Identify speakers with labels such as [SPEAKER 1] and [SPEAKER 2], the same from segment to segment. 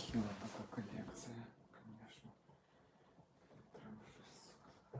[SPEAKER 1] Нехила така колекція, звісно. Треба щось сказати.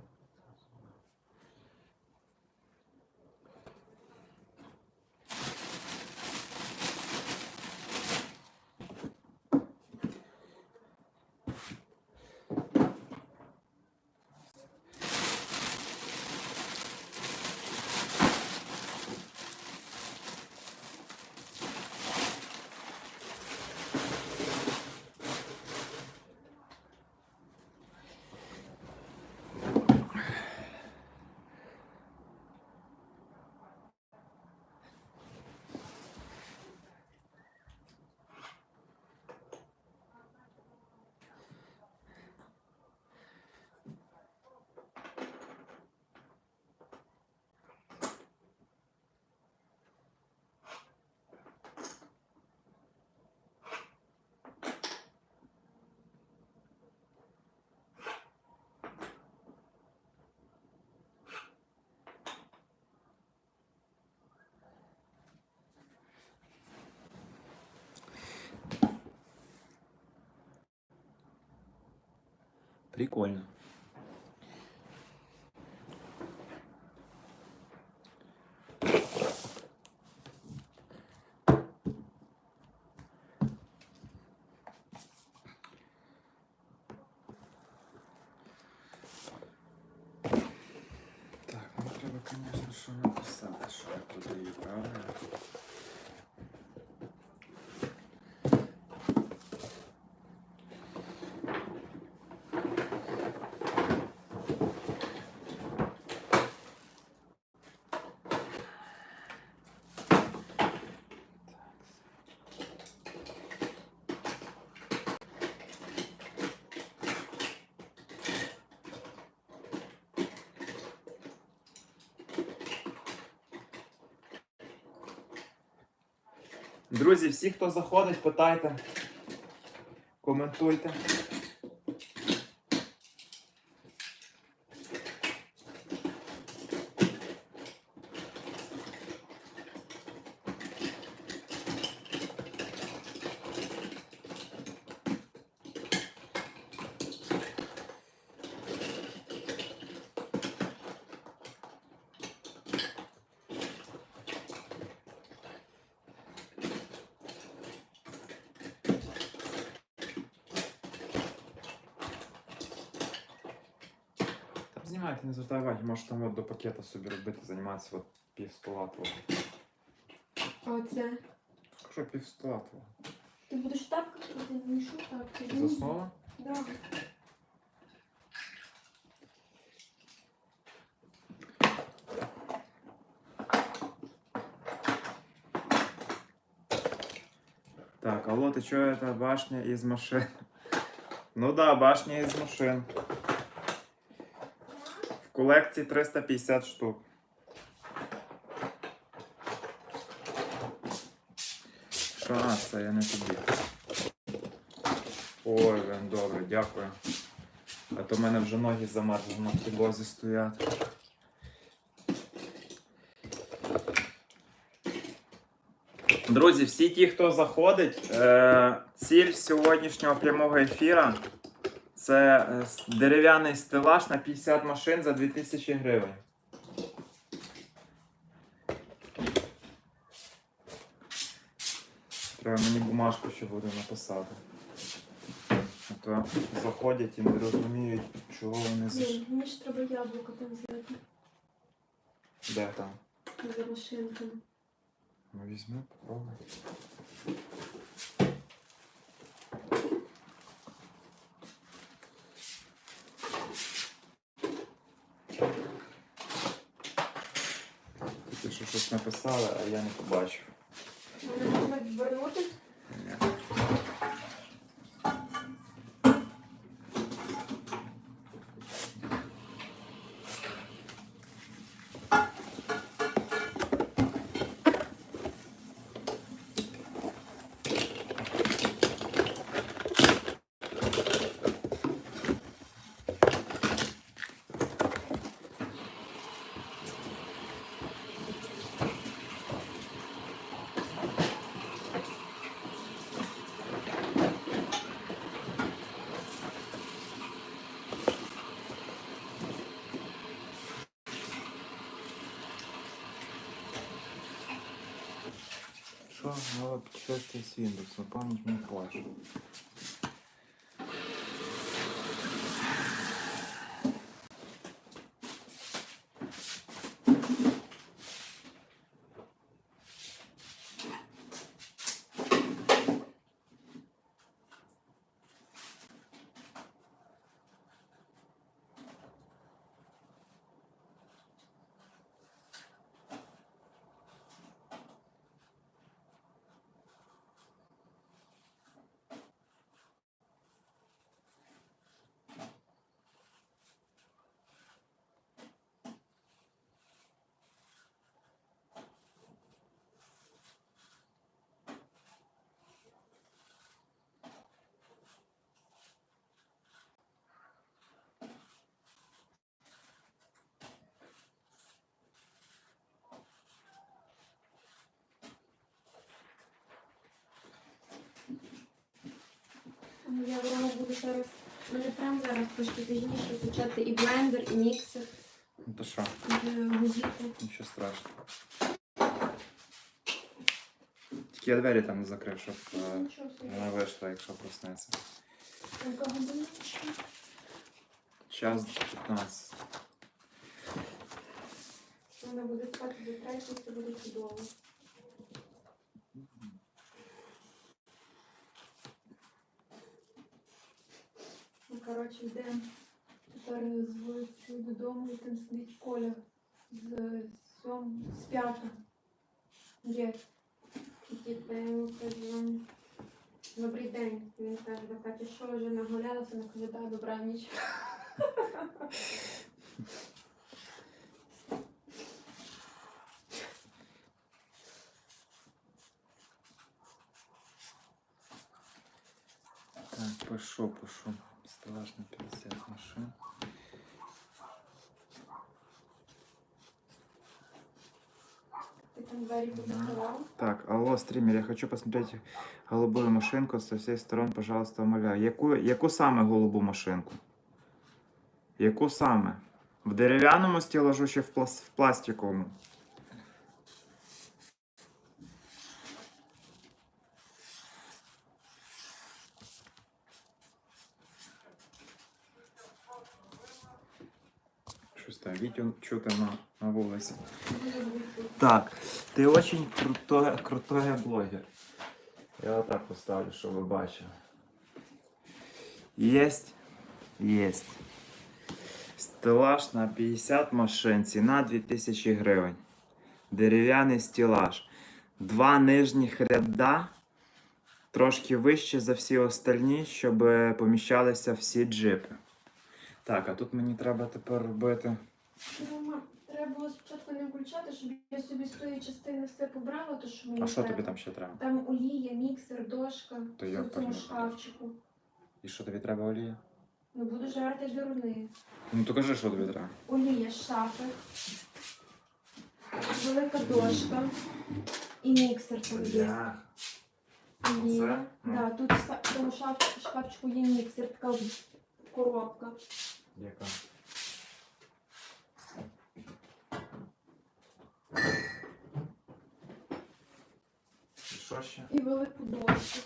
[SPEAKER 1] Прикольно. Так, ну треба, звісно, що написати, що я подаю, правильно? Друзі, всі, хто заходить, питайте, коментуйте. Там знімайте, не звертай уваги, може там от до пакета собі робити, займатися от пів стола твого.
[SPEAKER 2] А оце?
[SPEAKER 1] Що пів стола твого?
[SPEAKER 2] Ти будеш так крутити? Ну що так? Ти
[SPEAKER 1] Заснула?
[SPEAKER 2] Да.
[SPEAKER 1] Так, алло, ты чё, это башня из машин? Ну да, башня из машин. Колекції 350 штук. Що, а, це я не тобі. Ой, добре, дякую. А то в мене вже ноги замерзли на підлозі стоять. Друзі, всі ті, хто заходить, е, ціль сьогоднішнього прямого ефіра це е, дерев'яний стелаж на 50 машин за 2000 гривень. Треба мені бумажку ще буде написати. А то заходять і не розуміють, чого вони зайшли.
[SPEAKER 2] Мені ж треба яблуко там взяти.
[SPEAKER 1] Де там?
[SPEAKER 2] За машинками.
[SPEAKER 1] Ну візьми, попробуй. Щось написали, а я не побачив.
[SPEAKER 2] Вони можуть відвернути?
[SPEAKER 1] Что? Новое путешествие с Windows. но память не
[SPEAKER 2] Ну, Я вдома буду зараз. Мене прямо зараз трошки пізніше включати і блендер, і міксер,
[SPEAKER 1] Ну то що?
[SPEAKER 2] і музику.
[SPEAKER 1] Нічого страшного. Тільки я двері там не закрив, щоб е, вона вийшла, якщо проснеться.
[SPEAKER 2] Яка година?
[SPEAKER 1] Час 15.
[SPEAKER 2] Вона буде спати до третьої, це буде чудово. Коротше, йдемо тепер з вулиці додому, і там сидить Коля з сьом, з п'ята. Є. І типу, я йому кажу, добрий день. Він каже, до Каті, що вже нагулялася, вона каже, да, добра ніч.
[SPEAKER 1] Так, пишу, пишу. Стеллаж на 50 машин.
[SPEAKER 2] Там?
[SPEAKER 1] Так, алло, стример, я хочу посмотреть голубую машинку со всех сторон, пожалуйста, умоляю. Яку, яку саме голубу машинку? Яку саме? В дерев'яному стілажу чи в, плас, в пластиковому? Щось там відео чути на, на вулиці.
[SPEAKER 2] Дуже.
[SPEAKER 1] Так, ты очень крутой, крутой блогер. Я вот так поставлю, щоб ви бачили. Єсть. Єсть. Стелаж на 50 машин. Ціна 2000 гривень. Дерев'яний стелаж. Два нижніх ряда. Трошки вище за всі остальні, щоб поміщалися всі джипи. Так, а тут мені треба тепер робити.
[SPEAKER 2] Рома, треба було спочатку не включати, щоб я собі з тої частини все побрала, то що мені
[SPEAKER 1] А що
[SPEAKER 2] треба.
[SPEAKER 1] тобі там ще треба?
[SPEAKER 2] Там олія, міксер, дошка,
[SPEAKER 1] То я
[SPEAKER 2] в цьому шкафчику.
[SPEAKER 1] І що тобі треба олія?
[SPEAKER 2] Ну буду жарти деруни.
[SPEAKER 1] Ну то кажи, що тобі треба.
[SPEAKER 2] Олія шафи, велика дошка і міксер там є. Олія.
[SPEAKER 1] Ну.
[SPEAKER 2] Да, тут в в цьому шаф- шкафчику є міксер, така коробка.
[SPEAKER 1] Яка? Ще?
[SPEAKER 2] І велику дошку.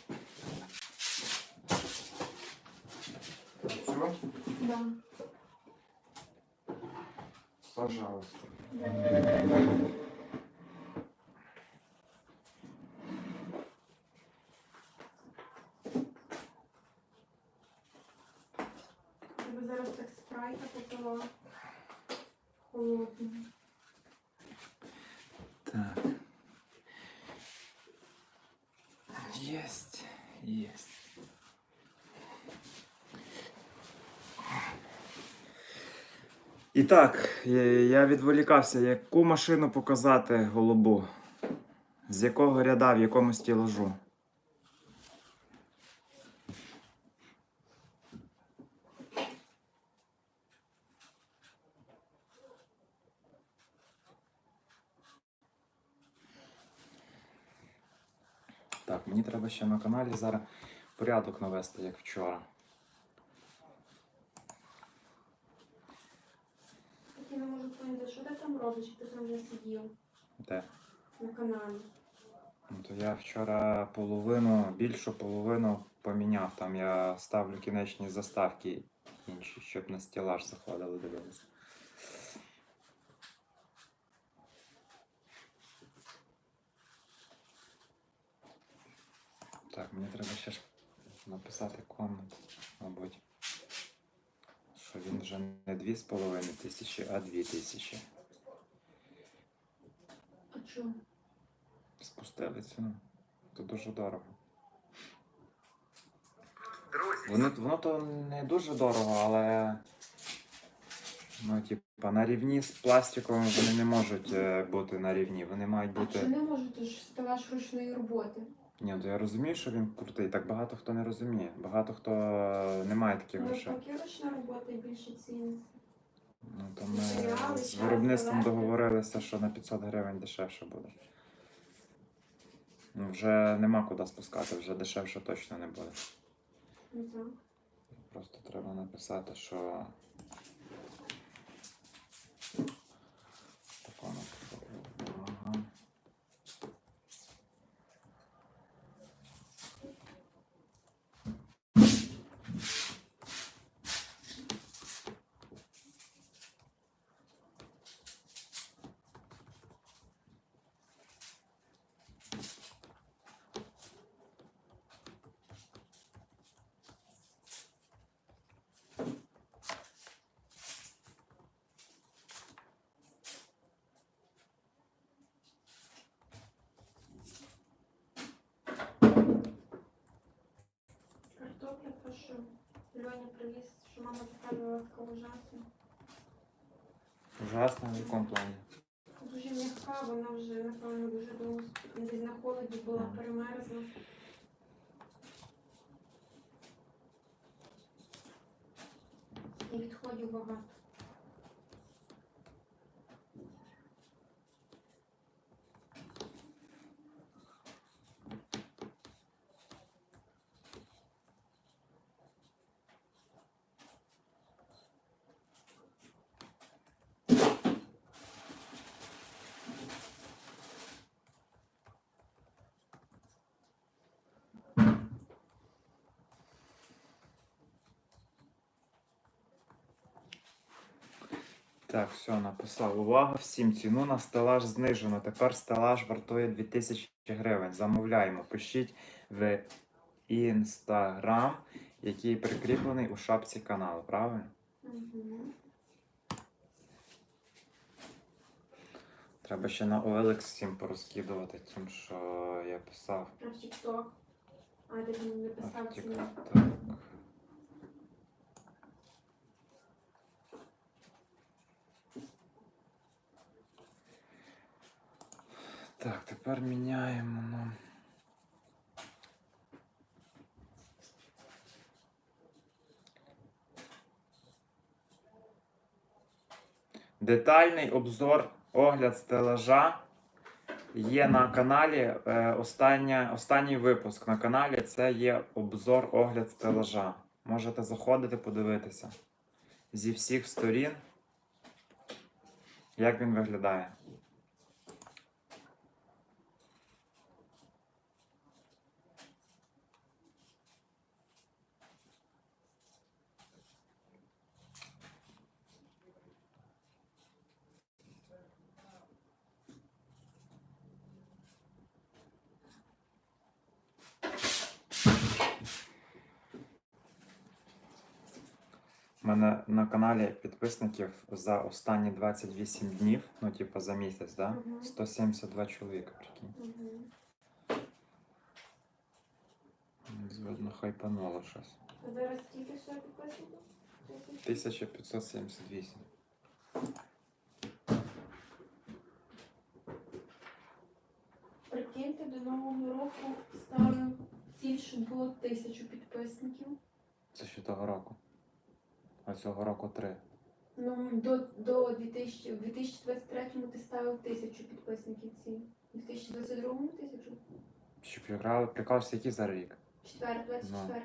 [SPEAKER 1] Все?
[SPEAKER 2] Да.
[SPEAKER 1] Пожалуйста.
[SPEAKER 2] Треба
[SPEAKER 1] І так, я- я відволікався, яку машину показати голубу? З якого ряда, в якому стілажу? Так, мені треба ще на каналі зараз порядок навести, як вчора.
[SPEAKER 2] Так я не там ти там вже сидів
[SPEAKER 1] Де?
[SPEAKER 2] на каналі.
[SPEAKER 1] Ну, то я вчора половину, більшу половину поміняв. Там я ставлю кінечні заставки інші, щоб на стілаж заходили, дивилися. Так, мені треба ще ж написати комент, мабуть. Що він вже не 2,5 тисячі, а 2 тисячі.
[SPEAKER 2] А чому?
[SPEAKER 1] Спустили ціну. То дуже дорого. Воно, воно то не дуже дорого, але. Ну, типа, на рівні з пластиком вони не можуть е, бути на рівні. Вони мають
[SPEAKER 2] А
[SPEAKER 1] бути.
[SPEAKER 2] чи не може то ж стелаж ручної роботи?
[SPEAKER 1] Ні, то я розумію, що він крутий. Так багато хто не розуміє. Багато хто не має таких
[SPEAKER 2] Ну,
[SPEAKER 1] грошей.
[SPEAKER 2] поки ручна робота і більше ціниться.
[SPEAKER 1] Ну, то
[SPEAKER 2] Матеріали,
[SPEAKER 1] ми з
[SPEAKER 2] час,
[SPEAKER 1] виробництвом договорилися, що на 500 гривень дешевше буде. Ну, вже нема куди спускати, вже дешевше точно не буде.
[SPEAKER 2] Ну так.
[SPEAKER 1] Просто треба написати, що. Такому. Ага.
[SPEAKER 2] Картопля, то що Льоня привіз, що мама заказувала така ужасна.
[SPEAKER 1] Ужасно в якому плані.
[SPEAKER 2] Дуже м'яка, вона вже, напевно, дуже довго на холоді була перемерзла. І відходів багато.
[SPEAKER 1] Так, все, написав. Увага всім. Ціну на стелаж знижено. Тепер стелаж вартує 2000 гривень. Замовляємо. Пишіть в інстаграм, який прикріплений у шапці каналу, правильно?
[SPEAKER 2] Угу.
[SPEAKER 1] Треба ще на OLX всім порозкидувати тим, що я писав.
[SPEAKER 2] А в TikTok? А, де він не писав ціну.
[SPEAKER 1] Так. Тепер міняємо. Ну. Детальний обзор, огляд стелажа є на каналі. Е, остання, останній випуск на каналі це є обзор, огляд стелажа. Можете заходити, подивитися зі всіх сторін, як він виглядає. У мене на каналі підписників за останні 28 днів, ну типу за місяць, да?
[SPEAKER 2] Мгм.
[SPEAKER 1] 172 чоловіка, прикинь.
[SPEAKER 2] Угу.
[SPEAKER 1] Видно, хайпануло щось.
[SPEAKER 2] А зараз скільки ще підписників?
[SPEAKER 1] 1578.
[SPEAKER 2] Прикиньте, до Нового року ставлю ціль, щоб було тисячу підписників.
[SPEAKER 1] Це ще того року. А цього року три.
[SPEAKER 2] Ну, до, до 2000, в 2023 ти ставив тисячу підписників ціль. У 2022 тисячу?
[SPEAKER 1] Щоб я грав, прикалався, який зараз рік.
[SPEAKER 2] Четвертий, 24.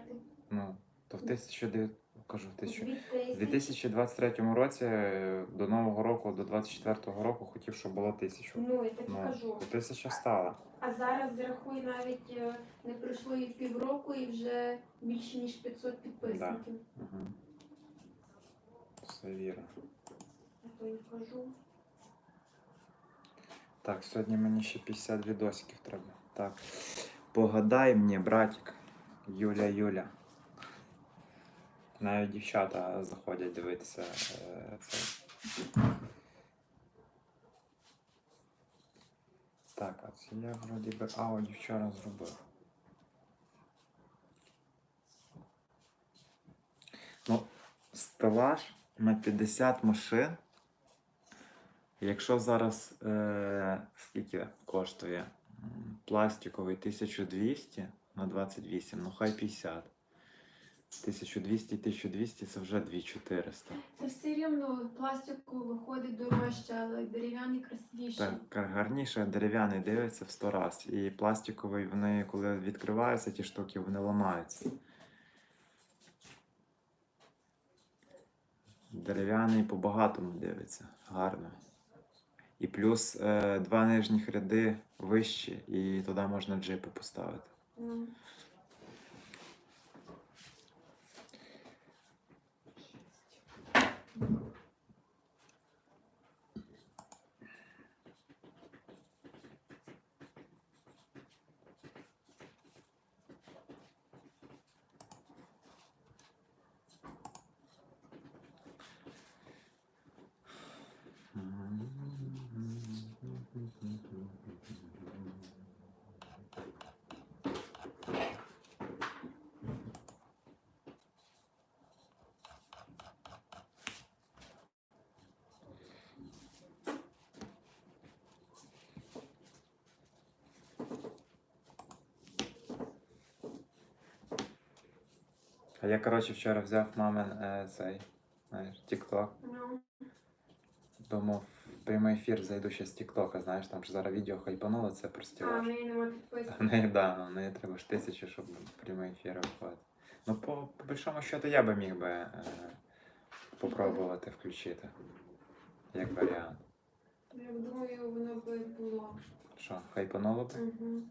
[SPEAKER 1] Ну, то в 1900 кажу.
[SPEAKER 2] Дві
[SPEAKER 1] У 2023 році е, до Нового року, до 24 року хотів, щоб було тисячу.
[SPEAKER 2] Ну, я так
[SPEAKER 1] Ну,
[SPEAKER 2] кажу.
[SPEAKER 1] тисяча стала.
[SPEAKER 2] А зараз зрахуй навіть е, не пройшло і півроку і вже більше ніж 500 підписників.
[SPEAKER 1] Угу.
[SPEAKER 2] То і кажу.
[SPEAKER 1] Так, сьогодні мені ще 50 відосиків треба. Так. Погадай мені, братик. Юля, Юля. Навіть дівчата заходять дивитися е, це. Так, а це я вроді би ауді вчора зробив. Ну, стелаж на 50 машин. Якщо зараз е, скільки коштує? Пластиковий 1200 на 28, ну хай 50. 1200 1200 це вже 2400.
[SPEAKER 2] Це все рівно пластику виходить дорожче, але дерев'яний красивіший.
[SPEAKER 1] Так, гарніше дерев'яний дивиться в 100 раз. І пластиковий, вони, коли відкриваються ті штуки, вони ламаються. Дерев'яний по-багатому дивиться, гарно. І плюс е, два нижніх ряди вищі, і туди можна джипи поставити.
[SPEAKER 2] Ну.
[SPEAKER 1] А я, коротше, вчора взяв мамин е, цей, знаєш, TikTok.
[SPEAKER 2] Ну.
[SPEAKER 1] Думав, в прямий ефір зайду ще з Тіктока, знаєш, там ж зараз відео хайпануло, це
[SPEAKER 2] просто.
[SPEAKER 1] А,
[SPEAKER 2] неї нема
[SPEAKER 1] В
[SPEAKER 2] підписників.
[SPEAKER 1] да, ну, в неї треба ж тисячі, щоб в прямий ефір виходити. Ну, по, по більшому счету, я би міг би е, попробувати включити. Як варіант.
[SPEAKER 2] Я думаю, воно би було.
[SPEAKER 1] Що, хайпануло б?
[SPEAKER 2] Угу.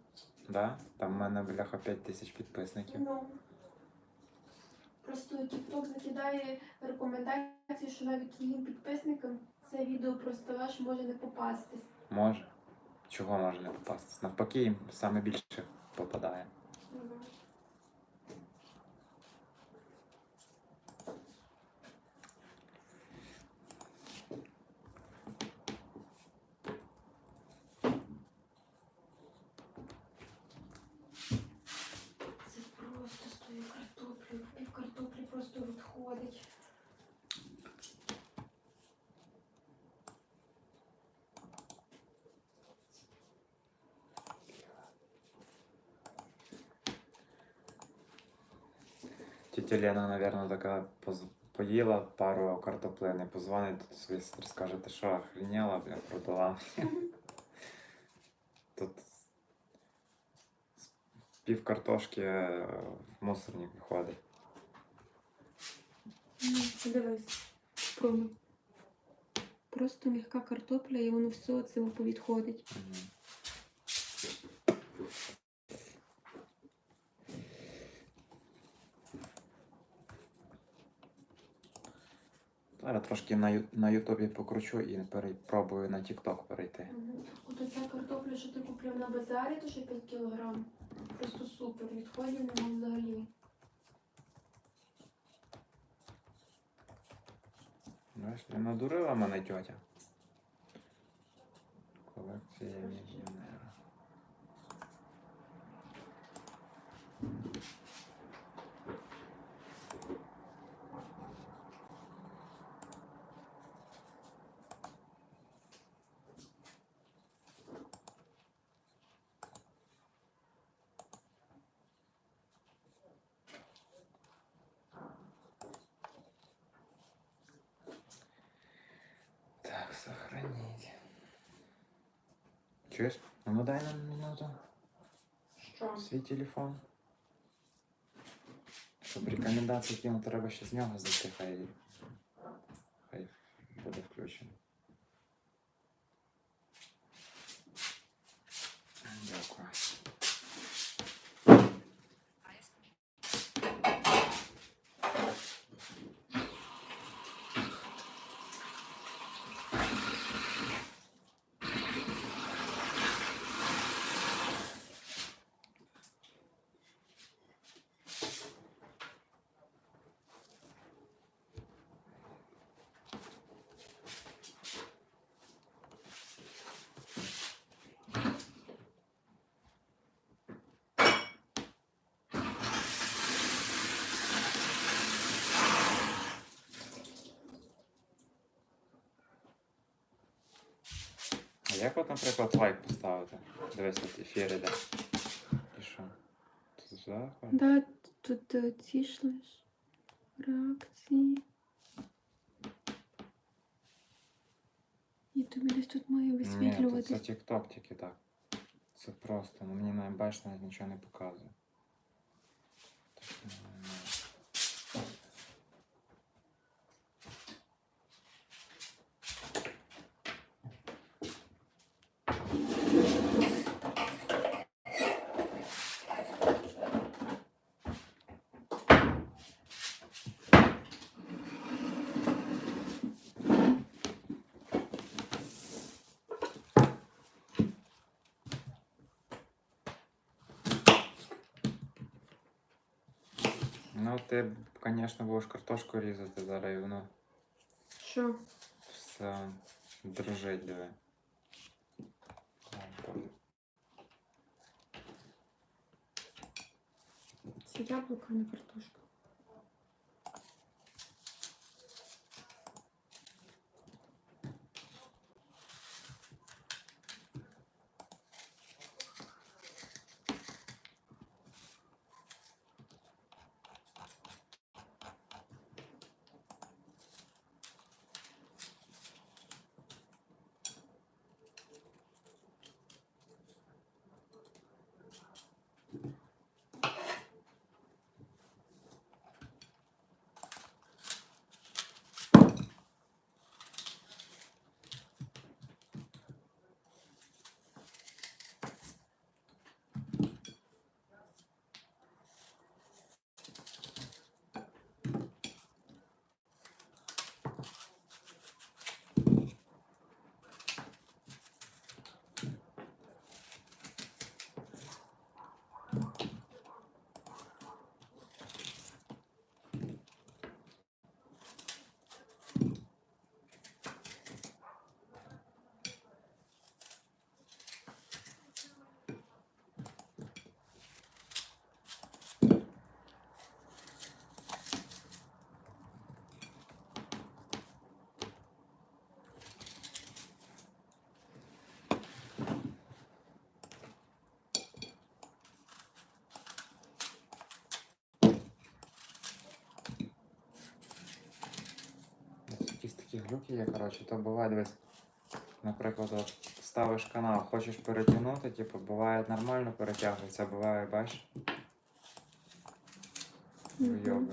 [SPEAKER 1] Да? Там в мене бляха 5 тисяч підписників.
[SPEAKER 2] Ну. Просто TikTok закидає рекомендації, що навіть твоїм підписникам це відео про стелаж може не попастись.
[SPEAKER 1] Може. Чого може не попастись? Навпаки, саме більше попадає.
[SPEAKER 2] Мгм. Це просто з тою картоплею. Пів картоплі просто відходить.
[SPEAKER 1] Тетя Лена, наверное, така поїла пару картоплин і позвонить до своїй сестри, скаже, ти що, охренела, бля, продала. Тут пів картошки е, в мусорник виходить.
[SPEAKER 2] Ну, дивись, спробуй. Просто м'яка картопля і воно все це повідходить.
[SPEAKER 1] Зараз трошки на, на Ютубі покручу і перепробую на TikTok перейти.
[SPEAKER 2] Мгм. От оця картопля, що ти купив на базарі, то що 5 кілограм. Просто супер. Відходів нема взагалі.
[SPEAKER 1] Знаєш, не надурила мене тьотя. Колекція мільйонера. Так, сохранить. Чуєш? Ну дай нам минуту
[SPEAKER 2] Що?
[SPEAKER 1] свій телефон. Щоб рекомендації кинути, треба ще з нього зайти, хай. як от, наприклад, лайк поставити? Дивись, от ефір іде. І що? Тут заходить?
[SPEAKER 2] Да, тут е, ці шлеш. Реакції. І тобі десь тут має
[SPEAKER 1] Ні, тут це
[SPEAKER 2] висвітлюватись.
[SPEAKER 1] TikTok тільки так. Це просто, ну мені навіть бачиш, навіть нічого не показує. Так, ну, ну. Ну, ти, звісно, будеш картошку різати зараз, і воно
[SPEAKER 2] Що?
[SPEAKER 1] все дрожить, диви.
[SPEAKER 2] Це яблуко, а не картошка.
[SPEAKER 1] Глюки є, коротше, то буває дивись. Наприклад, от ставиш канал, хочеш перетягнути, типу, буває нормально перетягується, буває, бачиш, можна просто.